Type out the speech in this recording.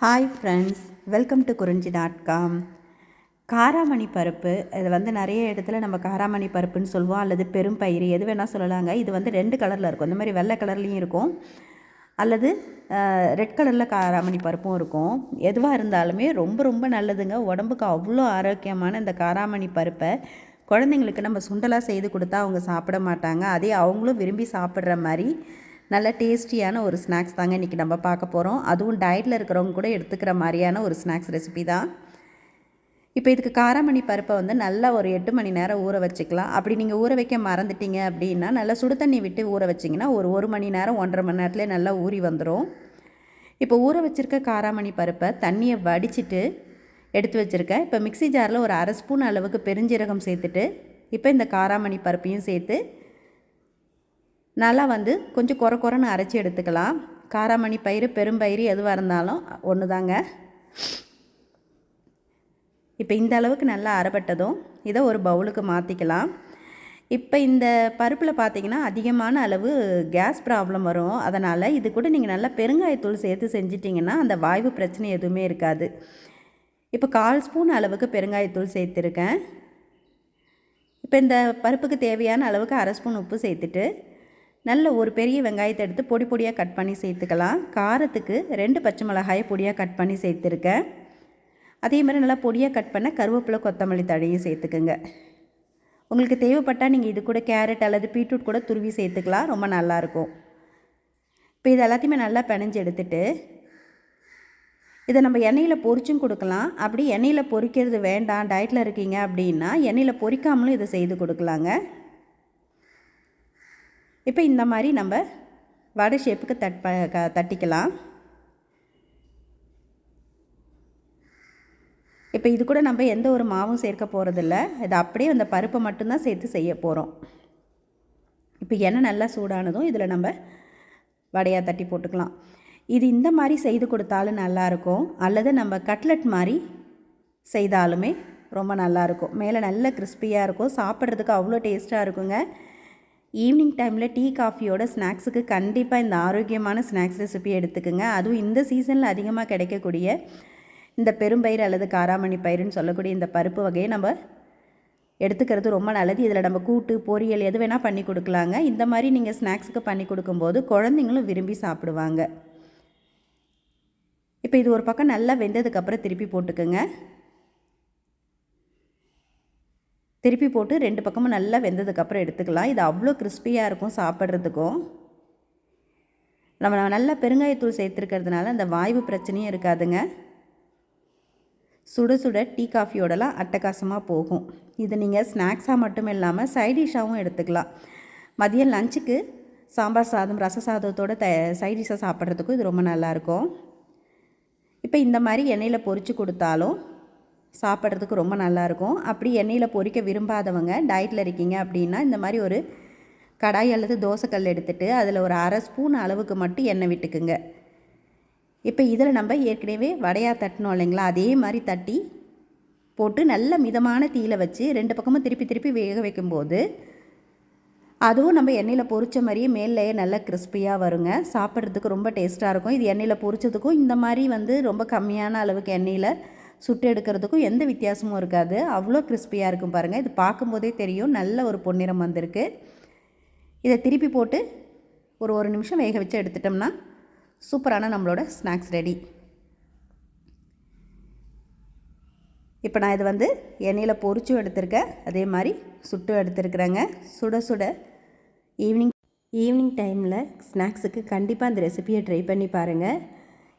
Hi friends welcome to Kurinji dot com காராமணி பருப்பு இது வந்து நிறைய இடத்துல நம்ம காராமணி பருப்புன்னு சொல்லுவோம் அல்லது பெரும் பயிறு எது வேணால் சொல்லலாங்க. இது வந்து ரெண்டு கலரில் இருக்கும். இந்த மாதிரி வெள்ளை கலர்லேயும் இருக்கும். அல்லது ரெட் கலரில் காராமணி பருப்பும் இருக்கும். எதுவாக இருந்தாலுமே ரொம்ப ரொம்ப நல்லதுங்க. உடம்புக்கு அவ்வளோ ஆரோக்கியமான இந்த காராமணி பருப்பை குழந்தைங்களுக்கு நம்ம சுண்டலாக செய்து கொடுத்தா அவங்க சாப்பிட மாட்டாங்க. அதே அவங்களும் விரும்பி சாப்பிட்ற மாதிரி நல்ல டேஸ்டியான ஒரு ஸ்நாக்ஸ் தாங்க இன்றைக்கி நம்ம பார்க்க போகிறோம் அதுவும் டயட்டில் இருக்கிறவங்க கூட எடுத்துக்கிற மாதிரியான ஒரு ஸ்நாக்ஸ் ரெசிபி தான். இப்போ இதுக்கு காராமணி பருப்பை வந்து நல்லா ஒரு எட்டு மணி நேரம் ஊற வச்சுக்கலாம். அப்படி நீங்கள் ஊற வைக்க மறந்துட்டீங்க அப்படின்னா நல்லா சுடு தண்ணி விட்டு ஊற வச்சிங்கன்னா ஒரு ஒரு மணி நேரம் ஒன்றரை மணி நேரத்துலேயே நல்லா ஊறி வந்துடும் இப்போ ஊற வச்சுருக்க காராமணி பருப்பை தண்ணியை வடிச்சிட்டு எடுத்து வச்சுருக்கேன் இப்போ மிக்சி ஜாரில் ஒரு அரை ஸ்பூன் அளவுக்கு பெருஞ்சீரகம் சேர்த்துட்டு இப்போ இந்த காராமணி பருப்பையும் சேர்த்து நல்லா வந்து கொஞ்சம் குறை குறைன்னு அரைச்சி எடுத்துக்கலாம். காராமணி பயிறு பெரும்பயிறு எதுவாக இருந்தாலும் ஒன்று தாங்க இப்போ இந்த அளவுக்கு நல்லா அரைப்பட்டதும் இதை ஒரு பவுலுக்கு மாற்றிக்கலாம் இப்போ இந்த பருப்பில் பார்த்தீங்கன்னா அதிகமான அளவு கேஸ் ப்ராப்ளம் வரும். அதனால் இது கூட நீங்கள் நல்லா பெருங்காயத்தூள் சேர்த்து செஞ்சிட்டிங்கன்னா அந்த வாய்வு பிரச்சனை எதுவுமே இருக்காது. இப்போ கால் ஸ்பூன் அளவுக்கு பெருங்காயத்தூள் சேர்த்துருக்கேன். இப்போ இந்த பருப்புக்கு தேவையான அளவுக்கு அரை ஸ்பூன் உப்பு சேர்த்துட்டு நல்ல ஒரு பெரிய வெங்காயத்தை எடுத்து பொடி பொடியாக கட் பண்ணி சேர்த்துக்கலாம். காரத்துக்கு ரெண்டு பச்சை மிளகாயை பொடியாக கட் பண்ணி சேர்த்துருக்கேன் அதே மாதிரி நல்லா பொடியாக கட் பண்ண கருவேப்பிலை கொத்தமல்லி தழையும் சேர்த்துக்குங்க. உங்களுக்கு தேவைப்பட்டால் நீங்கள் இது கூட கேரட் அல்லது பீட்ரூட் கூட துருவி சேர்த்துக்கலாம். ரொம்ப நல்லாயிருக்கும் இப்போ இது எல்லாத்தையுமே நல்லா பிணைஞ்சு எடுத்துட்டு இதை நம்ம எண்ணெயில் பொரிச்சும் கொடுக்கலாம். அப்படி எண்ணெயில் பொரிக்கிறது வேண்டாம். டயட்டில் இருக்கீங்க அப்படின்னா எண்ணெயில் பொரிக்காமலும் இதை செய்து கொடுக்கலாங்க. இப்போ இந்த மாதிரி நம்ம வடை ஷேப்புக்கு தட் க தட்டிக்கலாம். இப்போ இது கூட நம்ம எந்த ஒரு மாவும் சேர்க்க போகிறதில்ல இது அப்படியே அந்த பருப்பை மட்டும்தான் சேர்த்து செய்ய போகிறோம் இப்போ எண்ணெய் நல்லா சூடானதும் இதில் நம்ம வடையாக தட்டி போட்டுக்கலாம். இது இந்த மாதிரி செய்து கொடுத்தாலும் நல்லாயிருக்கும். அல்லது நம்ம கட்லெட் மாதிரி செய்தாலுமே ரொம்ப நல்லாயிருக்கும். மேலே நல்ல கிறிஸ்பியாக இருக்கும். சாப்பிட்றதுக்கு அவ்வளோ டேஸ்ட்டாக இருக்குங்க. ஈவினிங் டைமில் டீ காஃபியோட ஸ்நாக்ஸுக்கு கண்டிப்பாக இந்த ஆரோக்கியமான ஸ்நாக்ஸ் ரெசிபி எடுத்துக்கோங்க. அதுவும் இந்த சீசனில் அதிகமாக கிடைக்கக்கூடிய இந்த பெரும்பயிர் அல்லது காராமணி பயிருன்னு சொல்லக்கூடிய இந்த பருப்பு வகையை நம்ம எடுத்துக்கிறது ரொம்ப நல்லது. இதில் நம்ம கூட்டு பொரியல் எது வேணால் பண்ணி கொடுக்கலாங்க. இந்த மாதிரி நீங்கள் ஸ்நாக்ஸுக்கு பண்ணி கொடுக்கும்போது குழந்தைங்களும் விரும்பி சாப்பிடுவாங்க. இப்போ இது ஒரு பக்கம் நல்லா வெந்ததுக்கப்புறம் திருப்பி போட்டுக்கோங்க. திருப்பி போட்டு ரெண்டு பக்கமும் நல்லா வெந்ததுக்கப்புறம் எடுத்துக்கலாம். இது அவ்வளோ கிறிஸ்பியாக இருக்கும் சாப்பிட்றதுக்கும். நம்ம நல்லா பெருங்காயத்தூள் சேர்த்துருக்கிறதுனால அந்த வாய்வு பிரச்சனையும் இருக்காதுங்க. சுட சுட டீ காஃபியோடலாம் அட்டகாசமாக போகும். இது நீங்கள் ஸ்நாக்ஸாக மட்டும் இல்லாமல் சைடிஷாகவும் எடுத்துக்கலாம். மதியம் லஞ்சுக்கு சாம்பார் சாதம் ரச சாதத்தோட த சைடிஷாக சாப்பிட்றதுக்கும் இது ரொம்ப நல்லாயிருக்கும் இப்போ இந்த மாதிரி எண்ணெயில் பொறிச்சு கொடுத்தாலும் சாப்பிட்றதுக்கு ரொம்ப நல்லாயிருக்கும். அப்படி எண்ணெயில் பொறிக்க விரும்பாதவங்க டயட்டில் இருக்கீங்க அப்படின்னா இந்த மாதிரி ஒரு கடாய் அல்லது தோசைக்கல் எடுத்துகிட்டு அதில் ஒரு அரை ஸ்பூன் அளவுக்கு மட்டும் எண்ணெய் விட்டுக்குங்க. இப்போ இதில் நம்ம ஏற்கனவே வடையாக தட்டினோம் இல்லைங்களா? அதே மாதிரி தட்டி போட்டு நல்ல மிதமான தீயில் வச்சு ரெண்டு பக்கமும் திருப்பி திருப்பி வேக வைக்கும்போது அதுவும் நம்ம எண்ணெயில் பொரித்த மாதிரியே மேலேயே நல்லா கிறிஸ்பியாக வருங்க. சாப்பிட்றதுக்கு ரொம்ப டேஸ்ட்டாக இருக்கும். இது எண்ணெயில் பொரிச்சதுக்கும் இந்த மாதிரி வந்து ரொம்ப கம்மியான அளவுக்கு எண்ணெயில் சுட்டு எடுக்கிறதுக்கும் எந்த வித்தியாசமும் இருக்காது. அவ்வளோ கிறிஸ்பியாக இருக்கும் பாருங்கள் இது பார்க்கும்போதே தெரியும். நல்ல ஒரு பொன்னிறம் வந்திருக்கு. இதை திருப்பி போட்டு ஒரு ஒரு நிமிஷம் வேக வச்சு எடுத்துட்டோம்னா சூப்பரான நம்மளோட ஸ்நாக்ஸ் ரெடி. இப்போ நான் இது வந்து எண்ணெயில் பொறிச்சும் எடுத்திருக்கேன். அதே மாதிரி சுட்டும் எடுத்துருக்குறேங்க. சுட சுட ஈவினிங் ஈவினிங் டைமில் ஸ்நாக்ஸுக்கு கண்டிப்பாக அந்த ரெசிபியை ட்ரை பண்ணி பாருங்கள்